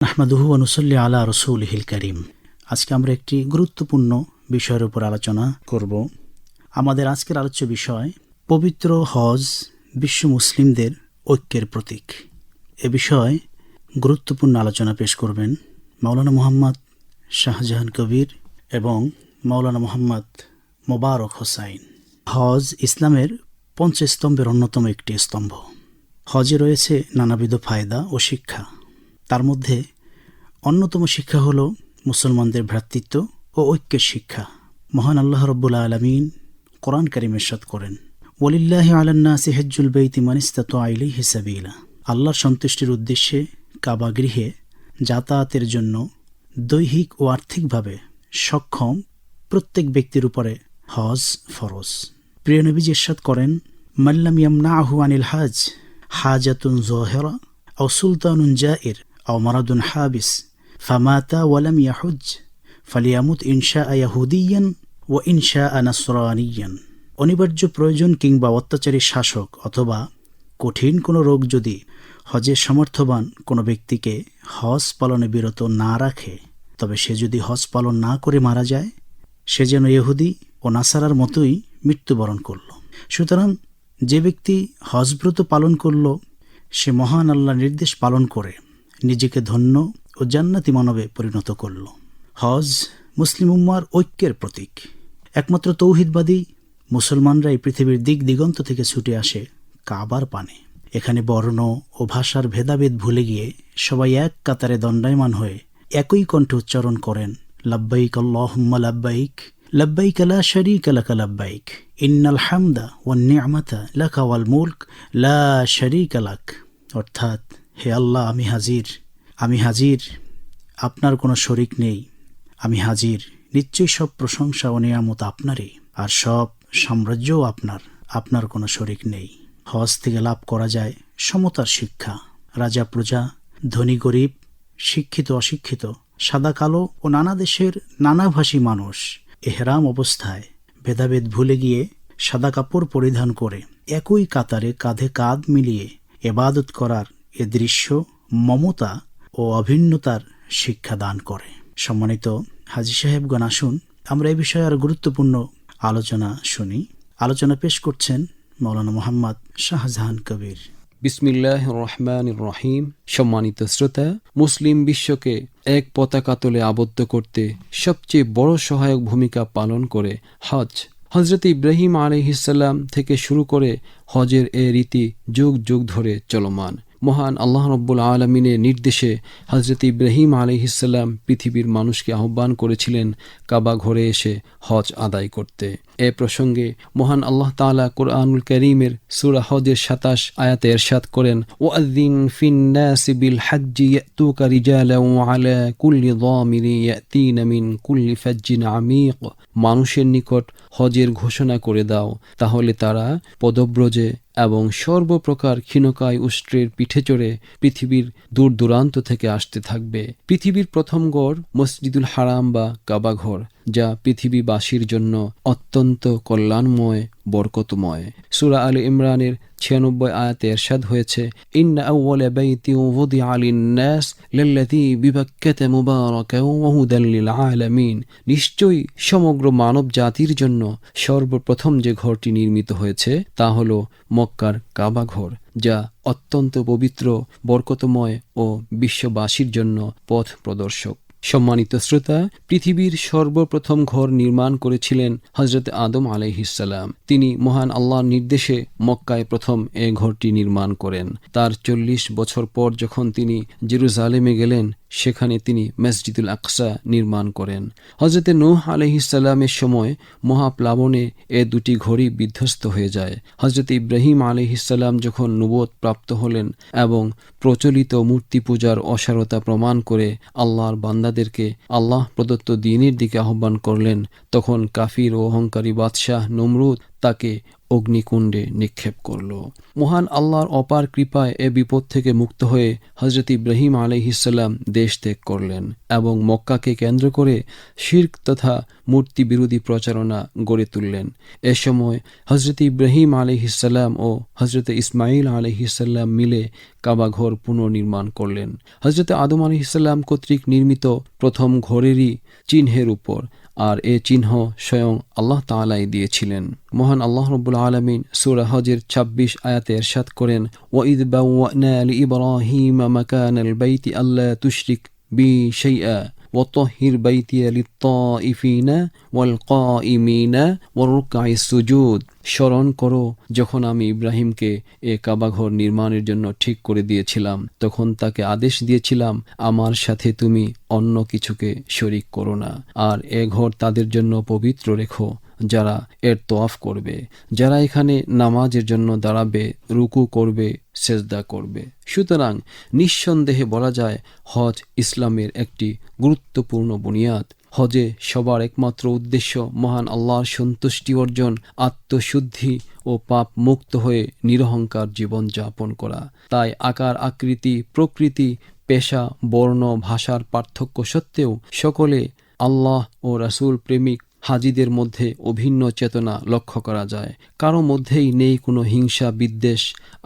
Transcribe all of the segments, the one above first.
আহমদুহু অনুসল্লি আলা রসুল হিল করিম। আজকে আমরা একটি গুরুত্বপূর্ণ বিষয়ের উপর আলোচনা করব। আমাদের আজকের আলোচ্য বিষয়, পবিত্র হজ বিশ্ব মুসলিমদের ঐক্যের প্রতীক। এ বিষয়ে গুরুত্বপূর্ণ আলোচনা পেশ করবেন মাওলানা মোহাম্মদ শাহজাহান কবির এবং মাওলানা মোহাম্মদ মোবারক হোসাইন। হজ ইসলামের পঞ্চস্তম্ভের অন্যতম একটি স্তম্ভ। হজে রয়েছে নানাবিধ ফায়দা ও শিক্ষা। তার মধ্যে অন্যতম শিক্ষা হল মুসলমানদের ভ্রাতৃত্ব ও ঐক্যের শিক্ষা। মহান আল্লাহ রব্বুল্লা আলমিন কোরআন কারিম এরশাদ করেন ওলিল্লাহ আলান্না সিহেজুল বেইতি মানিস্তাত আইলি হিসাবিলা আল্লাহর সন্তুষ্টির উদ্দেশ্যে কাবা গৃহে যাতায়াতের জন্য দৈহিক ও আর্থিকভাবে সক্ষম প্রত্যেক ব্যক্তির উপরে হজ ফরজ। প্রিয়নবীজ জেসাদ করেন মাল্লাম ইয়ামনা আহু আনিল হাজ, হাজাতুন জোহেরা ও সুলতানুন এর أو مرض حابس فمات ولم يحج فليمت إن شاء يهوديا وإن شاء نصرانيا অনিবার্য প্রয়োজন কিংবা অত্যাচারী শাসক অথবা কঠিন কোনো রোগ যদি হজের সমর্থবান কোনো ব্যক্তিকে হজ পালনে বিরত না রাখে তবে সে যদি হজ পালন না করে মারা যায় সে যেন ইহুদি ও নাসারার মতোই মৃত্যুবরণ করল সুতরাং যে ব্যক্তি হজব্রত পালন করল সে মহান আল্লাহ নির্দেশ পালন করে নিজেকে ধন্য ও জান্নাতি মানবে পরিণত করল। হজ মুসলিম উম্মার ঐক্যের প্রতীক। একমাত্র তৌহিদবাদী মুসলমানরা এই পৃথিবীর দিক দিগন্ত থেকে ছুটে আসে কাবার পানে। এখানে বর্ণ ও ভাষার ভেদাভেদ ভুলে গিয়ে সবাই এক কাতারে দণ্ডায়মান হয়ে একই কণ্ঠে উচ্চারণ করেন, লাব্বাইক আল্লাহুম্মা লাব্বাইক লাব্বাইক লা শারীকা লাকা লাব্বাইক, ইন্নাল হামদা ওয়ান নি'মাতা লাকা ওয়াল মুলক, লা শারীকা লাক। অর্থাৎ হে আল্লাহ, আমি হাজির। আমি হাজির, আপনার কোনো শরিক নেই। আমি হাজির, নিশ্চয়ই সব প্রশংসা ও নিয়ামত আপনারই, আর সব সাম্রাজ্যও আপনার আপনার কোনো শরিক নেই। হজ থেকে লাভ করা যায় সমতার শিক্ষা। রাজা, প্রজা, ধনী, গরিব, শিক্ষিত, অশিক্ষিত, সাদা, কালো ও নানা দেশের নানাভাষী মানুষ এহরাম অবস্থায় ভেদাভেদ ভুলে গিয়ে সাদা কাপড় পরিধান করে একই কাতারে কাঁধে কাঁধ মিলিয়ে এবাদত করার এ দৃশ্য মমতা ও অভিন্নতার শিক্ষা দান করে। সম্মানিত হাজি সাহেবগণ, আসুন, আমরা এই বিষয়ে আরও গুরুত্বপূর্ণ আলোচনা শুনি। আলোচনা পেশ করছেন মৌলানা মোহাম্মদ শাহজাহান কবির। বিসমিল্লাহ রহমান রহিম সম্মানিত শ্রোতা, মুসলিম বিশ্বকে এক পতাকা তলে আবদ্ধ করতে সবচেয়ে বড় সহায়ক ভূমিকা পালন করে হজ। হজরত ইব্রাহিম আলহিসাল্লাম থেকে শুরু করে হজের এ রীতি যুগ যুগ ধরে চলমান। মহান আল্লাহ রব্বুল আলমিনের নির্দেশে হজরত ইব্রাহিম আলহিসাল্লাম পৃথিবীর মানুষকে আহ্বান করেছিলেন কাবা ঘরে এসে হজ আদায় করতে। এ প্রসঙ্গে মহান আল্লাহ তালা কোরআনুল করিমের সুরা হজের সাতাশ আয়াতে এরশাদ করেন ও আদিন ফিন্নাসি বিল হাজ্জি আলা কুল্লি দামিরি কুল্লি ফাজ্জিন আমিক। মানুষের নিকট হজের ঘোষণা করে দাও, তাহলে তারা পদব্রজে এবং সর্বপ্রকার ক্ষীণকায় উষ্ট্রের পিঠে চড়ে পৃথিবীর দূর দূরান্ত থেকে আসতে থাকবে। পৃথিবীর প্রথম গড় মসজিদুল হারাম বা কাবাঘর যা পৃথিবীবাসীর জন্য অত্যন্ত কল্যাণময়, বরকতময়। সুরা আলী ইমরানের ছিয়ানব্বই আয়াতে এরশাদ হয়েছে নিশ্চয়ই সমগ্র মানব জাতির জন্য সর্বপ্রথম যে ঘরটি নির্মিত হয়েছে, তা হল মক্কার কাবা ঘর, যা অত্যন্ত পবিত্র, বরকতময় ও বিশ্ববাসীর জন্য পথ প্রদর্শক। সম্মানিত শ্রোতা, পৃথিবীর সর্বপ্রথম ঘর নির্মাণ করেছিলেন হজরত আদম আলাইহিসাল্লাম তিনি মহান আল্লাহর নির্দেশে মক্কায় প্রথম এ ঘরটি নির্মাণ করেন। তার চল্লিশ বছর পর যখন তিনি জেরুজালেমে গেলেন সেখানে তিনি মসজিদুল আকসা নির্মাণ করেন। হজরতে নূহ আলহিসাল্লামের সময় মহাপ্লাবনে এ দুটি ঘড়ি বিধ্বস্ত হয়ে যায়। হজরত ইব্রাহিম আলহিসাল্লাম যখন নবত প্রাপ্ত হলেন এবং প্রচলিত মূর্তি পূজার অসারতা প্রমাণ করে আল্লাহর বান্দাদেরকে আল্লাহ প্রদত্ত দিনের দিকে আহ্বান করলেন, তখন কাফির ও অহংকারী বাদশাহ নমরুদ তাকে অগ্নিকুণ্ডে নিক্ষেপ করল। মহান আল্লাহর অপার কৃপায় এ বিপদ থেকে মুক্ত হয়ে হজরত ইব্রাহিম আলহিসাল্লাম দেশ ত্যাগ করলেন এবং মক্কাকে কেন্দ্র করে শির্ক তথা মূর্তি বিরোধী প্রচারণা গড়ে তুললেন। এ সময় হজরত ইব্রাহিম আলহিসাল্লাম ও হজরত ইসমাইল আলহিসাল্লাম মিলে কাবাঘর পুনর্নির্মাণ করলেন। হজরত আদম আলহিসাল্লাম কর্তৃক নির্মিত প্রথম ঘরেরই চিহ্নের উপর আর এ চিহ্ন স্বয়ং আল্লাহ তালাই দিয়েছিলেন। মহান আল্লাহ রব্বুল আলমিন সুরা হজের ২৬ আয়াতে এরশাদ করেন, ওয়াইদ বাওয়ানা লিইব্রাহিম মাকানাল বাইতি আল্লাহ তুশরিক বি শাইআ। وطهر بيتي للطائفين والقائمين والركع السجود স্মরণ করো যখন আমি ইব্রাহিমকে এ কাবাঘর নির্মাণের জন্য ঠিক করে দিয়েছিলাম তখন তাকে আদেশ দিয়েছিলাম আমার সাথে তুমি অন্য কিছুকে শরিক করো না আর এ ঘর তাদের জন্য পবিত্র রেখো যারা এর তোয়াফ করবে, যারা এখানে নামাজের জন্য দাঁড়াবে, রুকু করবে, সেজদা করবে। সুতরাং নিঃসন্দেহে বলা যায়, হজ ইসলামের একটি গুরুত্বপূর্ণ বুনিয়াদ। হজে সবার একমাত্র উদ্দেশ্য মহান আল্লাহর সন্তুষ্টি অর্জন, আত্মশুদ্ধি ও পাপ মুক্ত হয়ে নিরহংকার জীবন যাপন করা। তাই আকার, আকৃতি, প্রকৃতি, পেশা, বর্ণ, ভাষার পার্থক্য সত্ত্বেও সকলে আল্লাহ ও রাসূল প্রেমিক হাজিদের মধ্যে অভিন্ন চেতনা লক্ষ্য করা যায়। কারও মধ্যেই নেই কোনো হিংসা, বিদ্বেষ,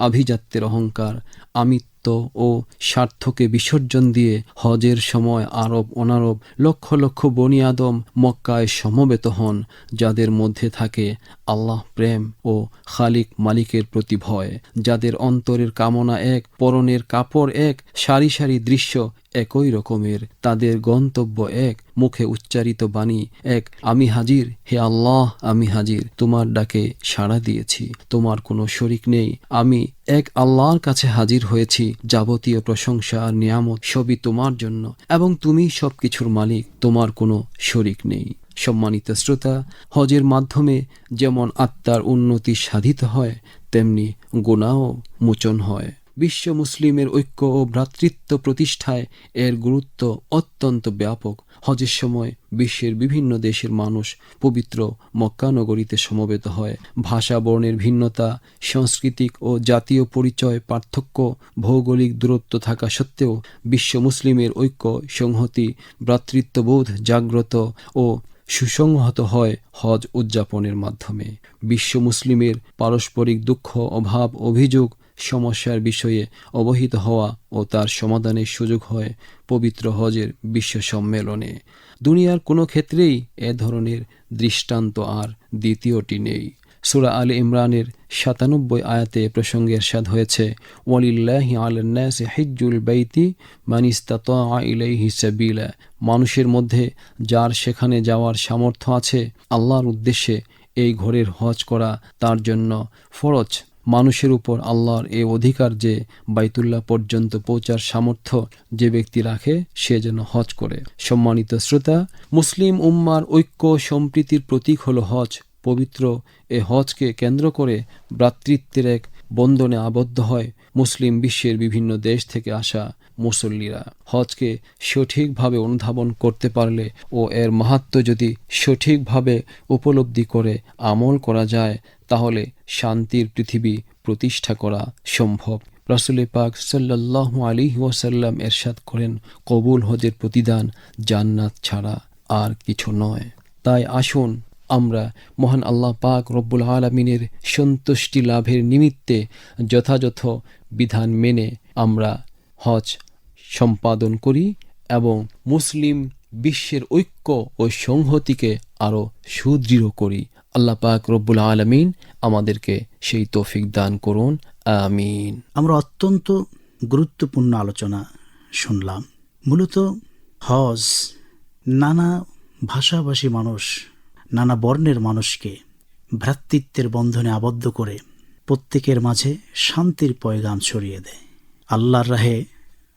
আভিজাত্যের অহংকার, আমিত্ব ও স্বার্থকে বিসর্জন দিয়ে হজের সময় আরব, অনারব, লক্ষ লক্ষ বনি আদম মক্কায় সমবেত হন, যাদের মধ্যে থাকে আল্লাহ প্রেম ও খালিক মালিকের প্রতি ভয় যাদের অন্তরের কামনা এক, পরনের কাপড় এক, সারি সারি দৃশ্য একই রকমের, তাদের গন্তব্য এক, মুখে উচ্চারিত বাণী এক, আমি হাজির, হে আল্লাহ, আমি হাজির, তোমার ডাকে সাড়া দিয়েছি, তোমার কোনো শরিক নেই, আমি এক আল্লাহর কাছে হাজির হয়েছি, যাবতীয় প্রশংসা আর নিয়ামত সবই তোমার জন্য, এবং তুমি সবকিছুর মালিক, তোমার কোনো শরিক নেই। সম্মানিত শ্রোতা, হজের মাধ্যমে যেমন আত্মার উন্নতি সাধিত হয়, তেমনি গুণাও মোচন হয়। বিশ্ব মুসলিমের ঐক্য ও ভ্রাতৃত্ব প্রতিষ্ঠায় এর গুরুত্ব অত্যন্ত ব্যাপক। হজের সময় বিশ্বের বিভিন্ন দেশের মানুষ পবিত্র মক্কানগরীতে সমবেত হয়। ভাষা, বর্ণের ভিন্নতা, সাংস্কৃতিক ও জাতীয় পরিচয় পার্থক্য, ভৌগোলিক দূরত্ব থাকা সত্ত্বেও বিশ্ব মুসলিমের ঐক্য, সংহতি, ভ্রাতৃত্ববোধ জাগ্রত ও সুসংহত হয় হজ উদযাপনের মাধ্যমে। বিশ্ব মুসলিমের পারস্পরিক দুঃখ, অভাব, অভিযোগ সমস্যার বিষয়ে অবহিত হওয়া ও তার সমাধানের সুযোগ হয় পবিত্র হজের বিশ্ব সম্মেলনে দুনিয়ার কোনো ক্ষেত্রেই এ ধরনের দৃষ্টান্ত আর দ্বিতীয়টি নেই। সুরা আলী ইমরানের সাতানব্বই আয়াতে প্রসঙ্গে এরশাদ হয়েছে, ওয়ালিল্লাহি আলান্নাসি হিজ্জুল বাইতি মানিস্তাতা মানুষের মধ্যে যার সেখানে যাওয়ার সামর্থ্য আছে, আল্লাহর উদ্দেশ্যে এই ঘরের হজ করা তার জন্য ফরজ। মানুষের উপর আল্লাহর এ অধিকার যে বাইতুল্লাহ পর্যন্ত পৌঁছার সামর্থ্য যে ব্যক্তি রাখে, সে যেন হজ করে। সম্মানিত শ্রোতা, মুসলিম উম্মার ঐক্য সম্প্রীতির প্রতীক হল হজ। পবিত্র এ হজকে কেন্দ্র করে ভ্রাতৃত্বের এক বন্ধনে আবদ্ধ হয় মুসলিম বিশ্বের বিভিন্ন দেশ থেকে আসা মুসল্লিরা। হজকে সঠিকভাবে অনুধাবন করতে পারলে ও এর মাহাত্ম যদি সঠিকভাবে উপলব্ধি করে আমল করা যায়, তাহলে শান্তির পৃথিবী প্রতিষ্ঠা করা সম্ভব। রাসুলে পাক সাল্লাহ আলী ওয়াসাল্লাম এরশাদ করেন, কবুল হজের প্রতিদান জান্নাত ছাড়া আর কিছু নয়। তাই আসুন আমরা মহান আল্লাহ পাক রব্বুল আলমিনের সন্তুষ্টি লাভের নিমিত্তে যথাযথ বিধান মেনে আমরা হজ সম্পাদন করি এবং মুসলিম বিশ্বের ঐক্য ও সংহতিকে আরও সুদৃঢ় করি। আল্লাহ পাক রব্বুল আলমিন আমাদেরকে সেই তৌফিক দান করুন। আমিন। আমরা অত্যন্ত গুরুত্বপূর্ণ আলোচনা শুনলাম। মূলত হজ নানা ভাষাভাষী মানুষ নানা বর্ণের মানুষকে ভ্রাতৃত্বের বন্ধনে আবদ্ধ করে প্রত্যেকের মাঝে শান্তির পয়গাম ছড়িয়ে দেয়। আল্লাহর রাহে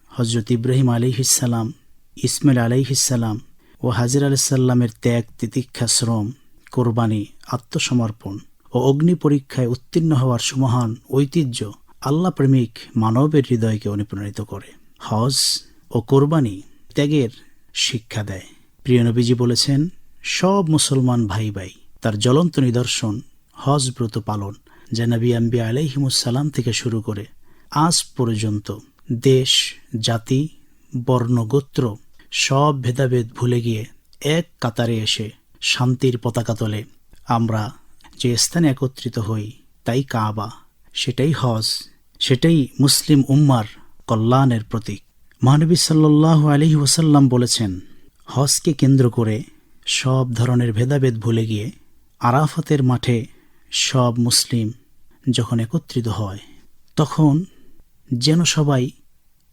হজরত ইব্রাহিম আলিহিসাল্লাম ইসমাইল আলিহিসাল্লাম ও হাজির আলাইসাল্লামের ত্যাগ, তিতিক্ষা, শ্রম, কোরবানি, আত্মসমর্পণ ও অগ্নি পরীক্ষায় উত্তীর্ণ হওয়ার সুমহান ঐতিহ্য আল্লাহ প্রেমিক মানবের হৃদয়কে অনুপ্রাণিত করে। হজ ও কোরবানি ত্যাগের শিক্ষা দেয়। প্রিয় নবীজি বলেছেন সব মুসলমান ভাই ভাই তার জ্বলন্ত নিদর্শন হজ ব্রত পালন, যা নবী আম্বি থেকে শুরু করে আজ পর্যন্ত দেশ, জাতি, বর্ণ, গোত্র সব ভেদাভেদ ভুলে গিয়ে এক কাতারে এসে শান্তির পতাকা তোলে। আমরা যে স্থানে একত্রিত হই তাই কাবা। সেটাই হজ, সেটাই মুসলিম উম্মার কল্যাণের প্রতীক। মহানবী সাল্লাহ আলহি ওসাল্লাম বলেছেন, হজকে কেন্দ্র করে সব ধরনের ভেদাভেদ ভুলে গিয়ে আরাফাতের মাঠে সব মুসলিম যখন একত্রিত হয়, তখন যেন সবাই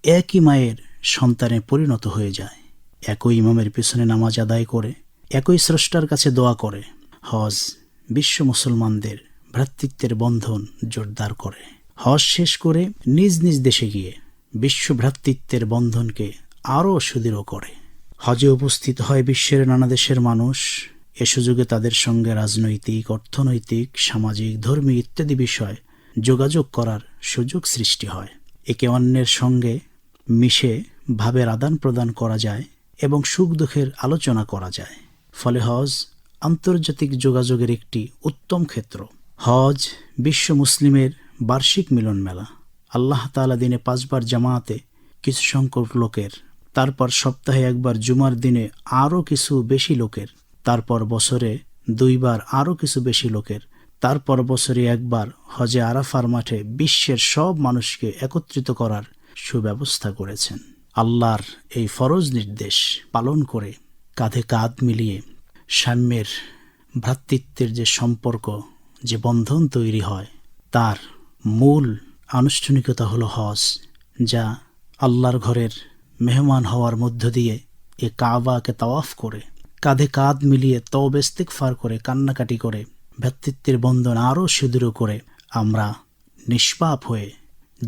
একই মায়ের সন্তানে পরিণত হয়ে যায়। একই ইমামের পিছনে নামাজ আদায় করে, একই স্রষ্টার কাছে দোয়া করে। হজ বিশ্ব মুসলমানদের ভ্রাতৃত্বের বন্ধন জোরদার করে। হজ শেষ করে নিজ নিজ দেশে গিয়ে বিশ্ব ভ্রাতৃত্বের বন্ধনকে আরও সুদৃঢ় করে। হজে উপস্থিত হয় বিশ্বের নানা দেশের মানুষ। এ সুযোগে তাদের সঙ্গে রাজনৈতিক, অর্থনৈতিক, সামাজিক ধর্মী ইত্যাদি বিষয় যোগাযোগ করার সুযোগ সৃষ্টি হয়। একে অন্যের সঙ্গে মিশে ভাবের আদান প্রদান করা যায় এবং সুখ দুঃখের আলোচনা করা যায়। ফলে হজ আন্তর্জাতিক যোগাযোগের একটি উত্তম ক্ষেত্র। হজ বিশ্ব মুসলিমের বার্ষিক মিলন মেলা আল্লাহ তাআলা দিনে পাঁচবার জামাতে কিছু সংখ্যক লোকের তারপর সপ্তাহে একবার জুমার দিনে আরও কিছু বেশি লোকের, তারপর বছরে দুইবার আরও কিছু বেশি লোকের, তারপর বছরে একবার হজে আরাফার মাঠে বিশ্বের সব মানুষকে একত্রিত করার সুব্যবস্থা করেছেন। আল্লাহর এই ফরজ নির্দেশ পালন করে কাঁধে কাঁধ মিলিয়ে সাম্যের ভ্রাতৃত্বের যে সম্পর্ক, যে বন্ধন তৈরি হয়, তার মূল আনুষ্ঠানিকতা হলো হজ, যা আল্লাহর ঘরের মেহমান হওয়ার মধ্য দিয়ে এ কাবাকে তাওয়াফ করে, কাঁধে কাঁধ মিলিয়ে তবেস্তিক ফার করে, কান্নাকাটি করে ভ্রাতৃত্বের বন্ধন আরও সুদৃঢ় করে, আমরা নিষ্পাপ হয়ে,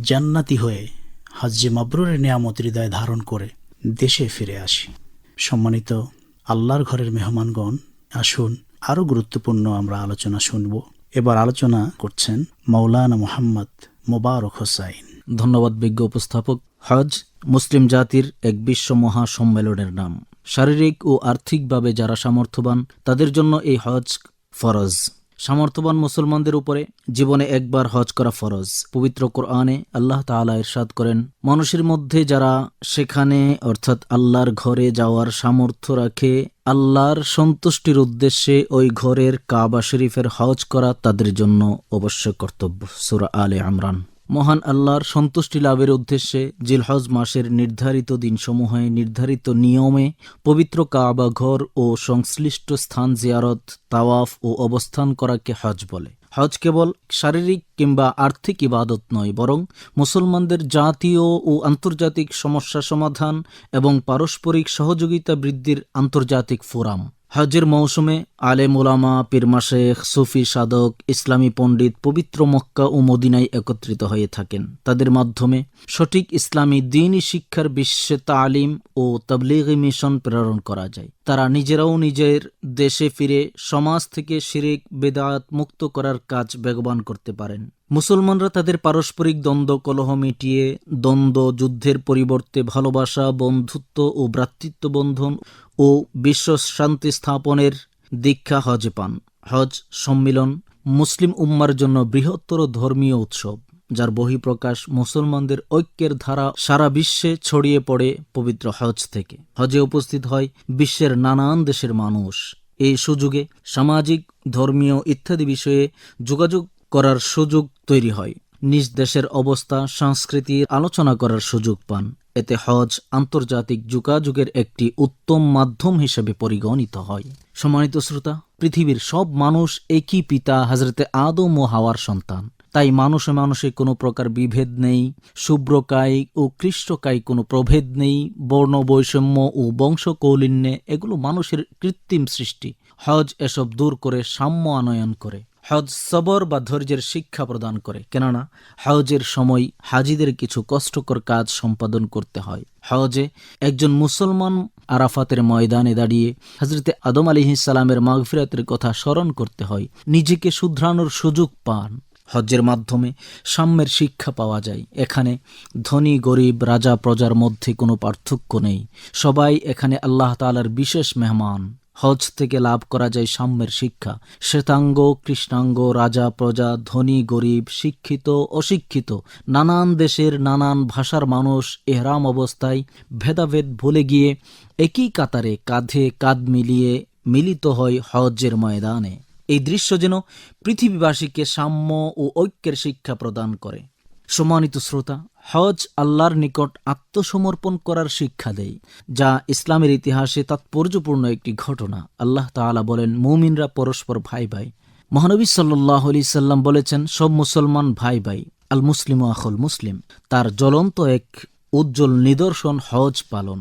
জান্নাতি হয়ে হজ্জে মাবরুরের নিয়ামত হৃদয় ধারণ করে দেশে ফিরে আসি। সম্মানিত আল্লাহর ঘরের মেহমানগণ, আসুন আরও গুরুত্বপূর্ণ আমরা আলোচনা শুনব। এবার আলোচনা করছেন মৌলানা মোহাম্মদ মোবারক হোসাইন। ধন্যবাদ বিজ্ঞ উপস্থাপক। হজ, মুসলিম জাতির এক বিশ্ব মহা সম্মেলনের নাম। শারীরিক ও আর্থিকভাবে যারা সামর্থ্যবান, তাদের জন্য এই হজ ফরজ। সামর্থ্যবান মুসলমানদের উপরে জীবনে একবার হজ করা ফরজ। পবিত্র কোরআনে আল্লাহ তাআলা ইরশাদ করেন, মানুষের মধ্যে যারা সেখানে, অর্থাৎ আল্লাহর ঘরে যাওয়ার সামর্থ্য রাখে, আল্লাহর সন্তুষ্টির উদ্দেশ্যে ওই ঘরের কাবা শরীফের হজ করা তাদের জন্য অবশ্য কর্তব্য। সুরা আলে আমরান মহান আল্লাহর সন্তুষ্টি লাভের উদ্দেশ্যে জিলহজ মাসের নির্ধারিত দিনসমূহে, নির্ধারিত নিয়মে পবিত্র কাবা ঘর ও সংশ্লিষ্ট স্থান জিয়ারত, তাওয়াফ ও অবস্থান করাকে হজ বলে। হজ কেবল শারীরিক কিংবা আর্থিক ইবাদত নয়, বরং মুসলমানদের জাতীয় ও আন্তর্জাতিক সমস্যা সমাধান এবং পারস্পরিক সহযোগিতা বৃদ্ধির আন্তর্জাতিক ফোরাম। হজের মৌসুমে আলেম ওলামা পীরমা শেখ সুফি সাধক, ইসলামী পণ্ডিত পবিত্র মক্কা ও মদিনায় একত্রিত হয়ে থাকেন। তাদের মাধ্যমে সঠিক ইসলামী দিনই শিক্ষার বিশ্বে তালিম ও তবলিগি মিশন প্রেরণ করা যায়। তারা নিজেরাও নিজের দেশে ফিরে সমাজ থেকে শিরিক, বেদাত মুক্ত করার কাজ বেগবান করতে পারেন। মুসলমানরা তাদের পারস্পরিক দ্বন্দ্ব, কলহ মিটিয়ে দ্বন্দ্ব, যুদ্ধের পরিবর্তে ভালোবাসা, বন্ধুত্ব ও ভ্রাতৃত্ব বন্ধন ও বিশ্ব শান্তি স্থাপনের দীক্ষা হজে পান। হজ সম্মিলন মুসলিম উম্মার জন্য বৃহত্তর ধর্মীয় উৎসব, যার বহিঃপ্রকাশ মুসলমানদের ঐক্যের ধারা সারা বিশ্বে ছড়িয়ে পড়ে পবিত্র হজ থেকে। হজে উপস্থিত হয় বিশ্বের নানান দেশের মানুষ। এই সুযোগে সামাজিক, ধর্মীয় ইত্যাদি বিষয়ে যোগাযোগ করার সুযোগ তৈরি হয়। নিজ দেশের অবস্থা, সংস্কৃতির আলোচনা করার সুযোগ পান। এতে হজ আন্তর্জাতিক যোগাযোগের একটি উত্তম মাধ্যম হিসেবে পরিগণিত হয়। সম্মানিত শ্রোতা, পৃথিবীর সব মানুষ একই পিতা হাজরতে আদম ও হাওয়ার সন্তান। তাই মানুষে মানুষে কোনো প্রকার বিভেদ নেই, শুভ্রকায় ও কৃষ্টকায় কোনো প্রভেদ নেই বর্ণ বৈষম্য ও বংশকৌলিন্যে এগুলো মানুষের কৃত্রিম সৃষ্টি। হজ এসব দূর করে সাম্য আনয়ন করে। হজ সবর বা ধৈর্যের শিক্ষা প্রদান করে। কেননা, হজের সময় হাজিদের কিছু কষ্টকর কাজ সম্পাদন করতে হয়। হজে একজন মুসলমান আরাফাতের ময়দানে দাঁড়িয়ে হজরতে আদম সালামের মাগফিরাতের কথা স্মরণ করতে হয়। নিজেকে শুধরানোর সুযোগ পান। হজ্জের মাধ্যমে সাম্যের শিক্ষা পাওয়া যায়। এখানে ধনী, গরিব, রাজা, প্রজার মধ্যে কোনো পার্থক্য নেই। সবাই এখানে আল্লাহ তালার বিশেষ মেহমান। হজ থেকে লাভ করা যায় সাম্যের শিক্ষা। শ্বেতাঙ্গ, কৃষ্ণাঙ্গ, রাজা, প্রজা, ধনী, গরিব, শিক্ষিত, অশিক্ষিত, নানান দেশের নানান ভাষার মানুষ এহরাম অবস্থায় ভেদাভেদ ভুলে গিয়ে একই কাতারে কাঁধে কাঁধ মিলিয়ে মিলিত হয় হজ্জের ময়দানে। এই দৃশ্য যেন পৃথিবীবাসীকে সাম্য ও ঐক্যের শিক্ষা প্রদান করে। সম্মানিত শ্রোতা, হজ আল্লাহর নিকট আত্মসমর্পণ করার শিক্ষা দেয় যা ইসলামের ইতিহাসে তাৎপর্যপূর্ণ একটি ঘটনা। আল্লাহ তাআলা বলেন, মুমিনরা পরস্পর ভাই ভাই মহানবী সাল্লাহ আলি সাল্লাম বলেছেন, সব মুসলমান ভাই ভাই আল মুসলিম আখল মুসলিম। তার জ্বলন্ত এক উজ্জ্বল নিদর্শন হজ পালন।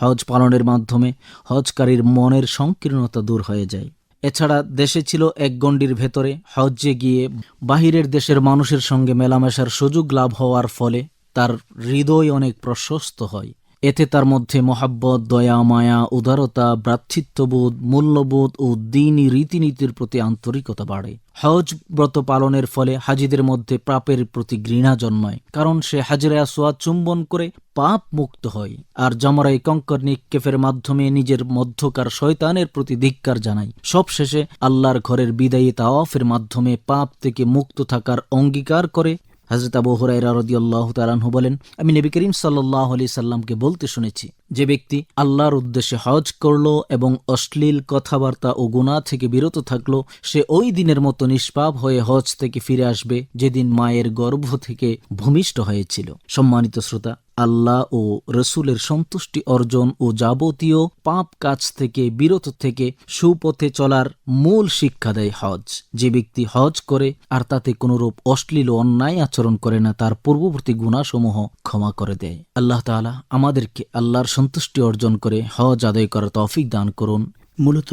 হজ পালনের মাধ্যমে হজকারীর মনের সংকীর্ণতা দূর হয়ে যায়। এছাড়া দেশে ছিল এক গণ্ডির ভেতরে, হজ্জে গিয়ে বাহিরের দেশের মানুষের সঙ্গে মেলামেশার সুযোগ লাভ হওয়ার ফলে তার হৃদয় অনেক প্রশস্ত হয়। এতে তার মধ্যে মহাব্বত, দয়া, মায়া, উদারতা, ভ্রাতৃত্ববোধ, মূল্যবোধ ও দিনই রীতিনীতির প্রতি আন্তরিকতা বাড়ে। হজ ব্রত পালনের ফলে হাজিদের মধ্যে পাপের প্রতি ঘৃণা জন্মায়, কারণ সে হাজিরা সোয়াদ চুম্বন করে পাপ মুক্ত হয় আর জমরাই কঙ্কর নিক্ষেপের মাধ্যমে নিজের মধ্যকার শয়তানের প্রতি ধিক্কার জানায়। সবশেষে আল্লাহর ঘরের বিদায়ী তাওয়াফের মাধ্যমে পাপ থেকে মুক্ত থাকার অঙ্গীকার করে হজরত আবু হুরাইরা রদিয়াল্লাহ তালাহু বলেন আমি নবী করিম সাল্লাহ আলি সাল্লামকে বলতে শুনেছি যে ব্যক্তি আল্লাহর উদ্দেশ্যে হজ করল এবং অশ্লীল কথাবার্তা ও গুণা থেকে বিরত থাকল, সে ওই দিনের মতো নিষ্পাপ হয়ে হজ থেকে ফিরে আসবে যেদিন মায়ের গর্ভ থেকে ভূমিষ্ঠ হয়েছিল। সম্মানিত শ্রোতা, আল্লাহ ও রসুলের সন্তুষ্টি অর্জন ও যাবতীয় পাপ কাজ থেকে বিরত থেকে সুপথে চলার মূল শিক্ষা দেয় হজ। যে ব্যক্তি হজ করে আর তাতে কোনরূপ অশ্লীল ও অন্যায় আচরণ করে না, তার পূর্ববর্তী গুণাসমূহ ক্ষমা করে দেয়। আল্লাহ তাআলা আমাদেরকে আল্লাহর সন্তুষ্টি অর্জন করে হজ আদায় করার তৌফিক দান করুন। মূলত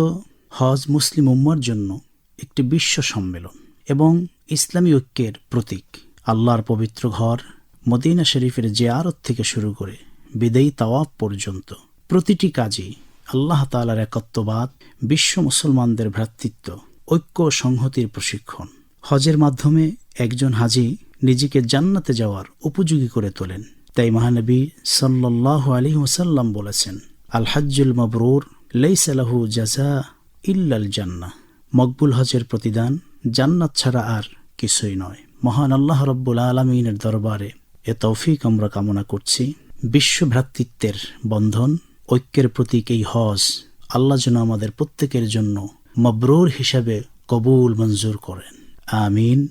হজ মুসলিম উম্মার জন্য একটি বিশ্ব সম্মেলন এবং ইসলামী ঐক্যের প্রতীক। আল্লাহর পবিত্র ঘর মদিনা শরীফের জিয়ারত থেকে শুরু করে বিদেয়ী তাওয়াব পর্যন্ত প্রতিটি কাজই আল্লাহ তাআলার একত্ববাদ, বিশ্ব মুসলমানদের ভ্রাতৃত্ব, ঐক্য সংহতির প্রশিক্ষণ। হজের মাধ্যমে একজন হাজি নিজেকে জান্নাতে যাওয়ার উপযোগী করে তোলেন। তাই মহানবী সাল্লাহ আলী ওসাল্লাম বলেছেন, আল হাজ্জুল মবরুর লেইসালাহু জাজা ইল্লাল জান্না। মকবুল হজের প্রতিদান জান্নাত ছাড়া আর কিছুই নয়। মহান আল্লাহ রব্বুল আলমিনের দরবারে এ তৌফিক আমরা কামনা করছি। বিশ্ব ভ্রাতৃত্বের বন্ধন, ঐক্যের প্রতীক এই হজ আল্লাহ যেন আমাদের প্রত্যেকের জন্য মবরুর হিসাবে কবুল মঞ্জুর করেন। আমিন।